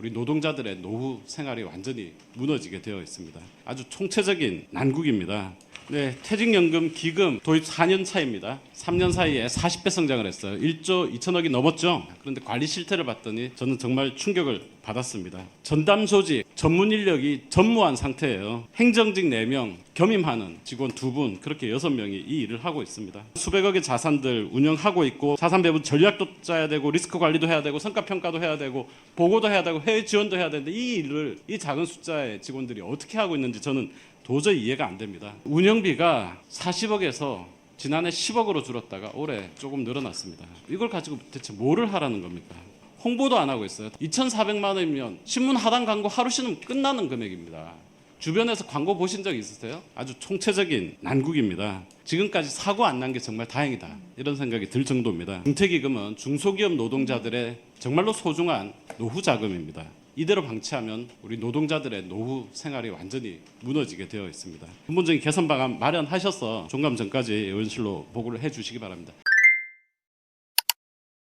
우리 노동자들의 노후 생활이 완전히 무너지게 되어 있습니다. 아주 총체적인 난국입니다. 네, 퇴직연금 기금 도입 4년 차입니다. 3년 사이에 40배 성장을 했어요. 1조 2천억이 넘었죠. 그런데 관리 실태를 봤더니 저는 정말 충격을 받았습니다. 전담 조직, 전문 인력이 전무한 상태예요. 행정직 4명, 겸임하는 직원 2분, 그렇게 6명이 이 일을 하고 있습니다. 수백억의 자산들 운영하고 있고 자산 배분 전략도 짜야 되고 리스크 관리도 해야 되고 성과 평가도 해야 되고 보고도 해야 되고 해외 지원도 해야 되는데 이 일을 이 작은 숫자의 직원들이 어떻게 하고 있는지 저는 도저히 이해가 안 됩니다. 운영비가 40억에서 지난해 10억으로 줄었다가 올해 조금 늘어났습니다. 이걸 가지고 대체 뭐를 하라는 겁니까? 홍보도 안 하고 있어요. 2,400만 원이면 신문 하단 광고 하루 쉬면 끝나는 금액입니다. 주변에서 광고 보신 적 있으세요? 아주 총체적인 난국입니다. 지금까지 사고 안 난 게 정말 다행이다. 이런 생각이 들 정도입니다. 중퇴기금은 중소기업 노동자들의 정말로 소중한 노후 자금입니다. 이대로 방치하면 우리 노동자들의 노후 생활이 완전히 무너지게 되어 있습니다. 근본적인 개선 방안 마련하셔서 종감 전까지 의원실로 보고를 해 주시기 바랍니다.